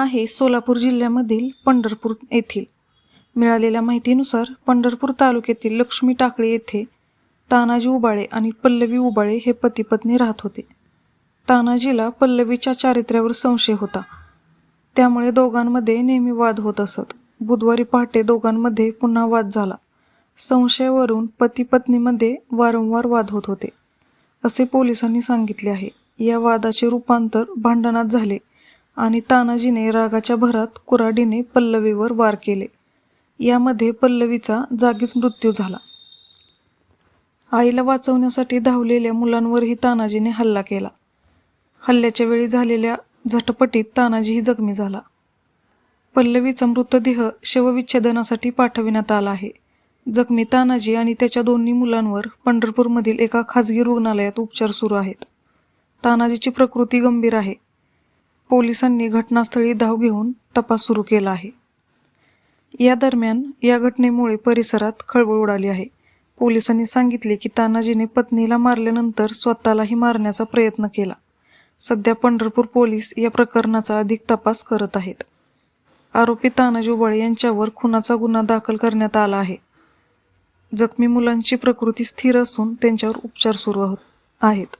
आहे सोलापूर जिल्ह्यामधील पंढरपूर येथील. मिळालेल्या माहितीनुसार पंढरपूर तालुक्यातील लक्ष्मी टाकळी येथे तानाजी उबाळे आणि पल्लवी उबाळे हे पती पत्नी राहत होते. तानाजीला पल्लवीच्या चारित्र्यावर संशय होता. त्यामुळे दोघांमध्ये नेहमी वाद होत असत. बुधवारी पहाटे दोघांमध्ये पुन्हा वाद झाला. संशयावरून पती पत्नीमध्ये वारंवार वाद होत होते. असे पोलिसांनी सांगितले आहे. या वादाचे रूपांतर भांडणात झाले. आणि तानाजीने रागाच्या भरात कुऱ्हाडीने पल्लवीवर वार केले. यामध्ये पल्लवीचा जागीच मृत्यू झाला. आईला वाचवण्यासाठी धावलेल्या मुलांवरही तानाजीने हल्ला केला. हल्ल्याच्या वेळी झालेल्या झटपटीत तानाजीही जखमी झाला. पल्लवीचा मृतदेह शवविच्छेदनासाठी पाठविण्यात आला आहे. जखमी तानाजी आणि त्याच्या दोन्ही मुलांवर पंढरपूरमधील एका खाजगी रुग्णालयात उपचार सुरू आहेत. तानाजीची प्रकृती गंभीर आहे. पोलिसांनी घटनास्थळी धाव घेऊन तपास सुरू केला आहे. या दरम्यान या घटनेमुळे परिसरात खळबळ उडाली आहे. पोलिसांनी सांगितले की तानाजीने पत्नीला मारल्यानंतर स्वतःलाही मारण्याचा प्रयत्न केला. सध्या पंढरपूर पोलीस या प्रकरणाचा अधिक तपास करत आहेत. आरोपी तानाजी उबाळे यांच्यावर खुनाचा गुन्हा दाखल करण्यात आला आहे. जखमी मुलांची प्रकृती स्थिर असून त्यांच्यावर उपचार सुरू आहेत.